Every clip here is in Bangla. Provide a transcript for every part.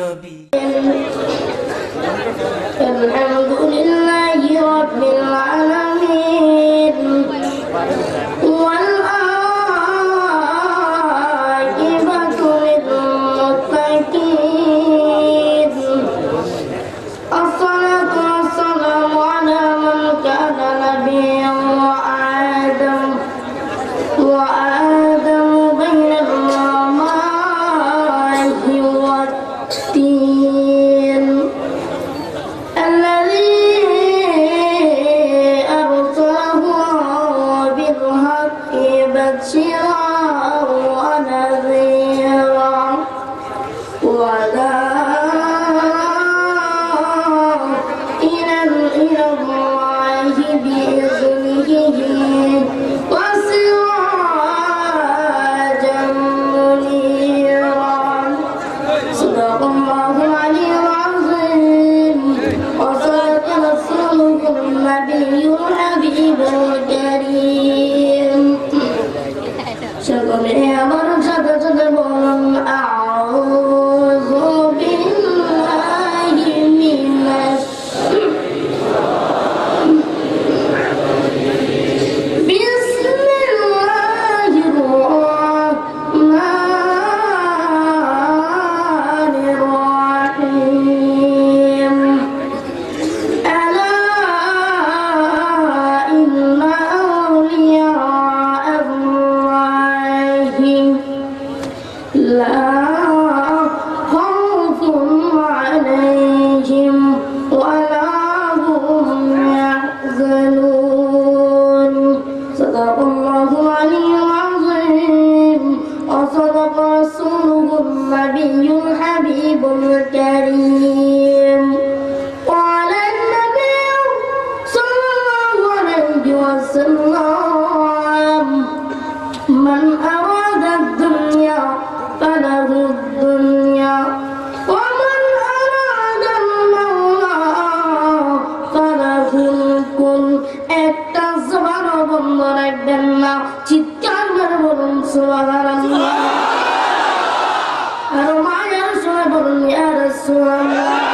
নবী الحمد لله رب العالمين 第一 وصدق رسوله النبي الحبيب الكريم قال النبي صلى الله عليه وسلم من أراد الدنيا فله الدنيا ومن أراد المولى فله الكل একটা জবান বন্ধ রাখবেন না চিৎকার করে বলুন সুবহানাল্লাহ sua mão.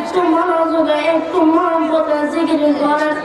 একটু মনোযোগে একটু মহব্বতে জিকির করেন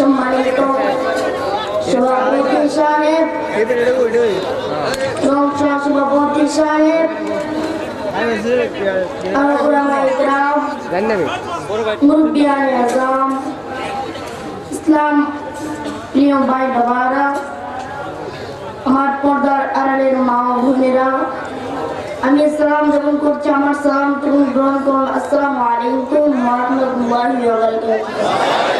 সম্মানিত সভাপতি সাহেব সভাপতি সাহেব ইসলাম প্রিয় ভাই আমি সালাম যখন করছি আমার সালাম তুমি গ্রহণ করুন আসসালামু আলাইকুম ওয়া রাহমাতুল্লাহি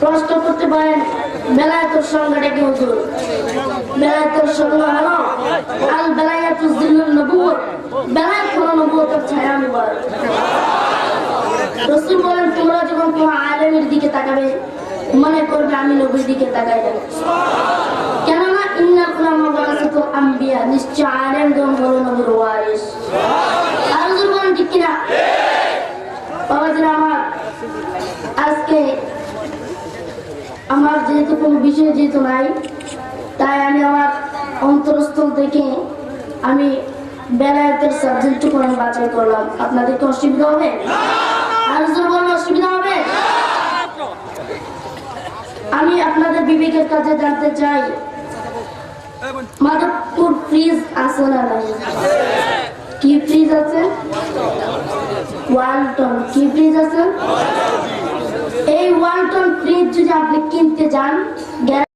প্রশ্ন করতে পারেন বেলায়েতের সংজ্ঞাটা কি হুজুর? বেলায়েতের সংজ্ঞা হলো আল? বেলায়েতু জিল্লুন নবুয়ত বেলায়েত হলো নবুয়তের ছায়া মুবারক রসুল বলেন, তোমরা যখন কোনো আলেমের দিকে তাকাবে, মনে করবে আমি নবীর দিকে তাকাই কেননা ইন্নাল উলামা ওয়ারাসাতুল আম্বিয়া নিশ্চয় আলেমগণ হলো নবীর ওয়ারিস। আর হুজুর বলেন, ঠিক কিনা? বাবাজিরা আমার, আজকে আমার যেহেতু কোনো বিষয় যেহেতু নাই, তাই আমি আমার অন্তরস্থল থেকে আমি বেলায়েতের সাবজেক্ট আমি বাছাই করলাম। আপনাদের কি অসুবিধা হবে? আর অসুবিধা হবে? আমি আপনাদের বিবেকের কাছে জানতে চাই, মাধবপুর ফ্রিজ আছে না নাই? কি ফ্রিজ আছে? ওয়ালটন, কি ফ্রিজ আছে? ওয়ালটন ফ্রিজ যদি আপনি কিনতে যান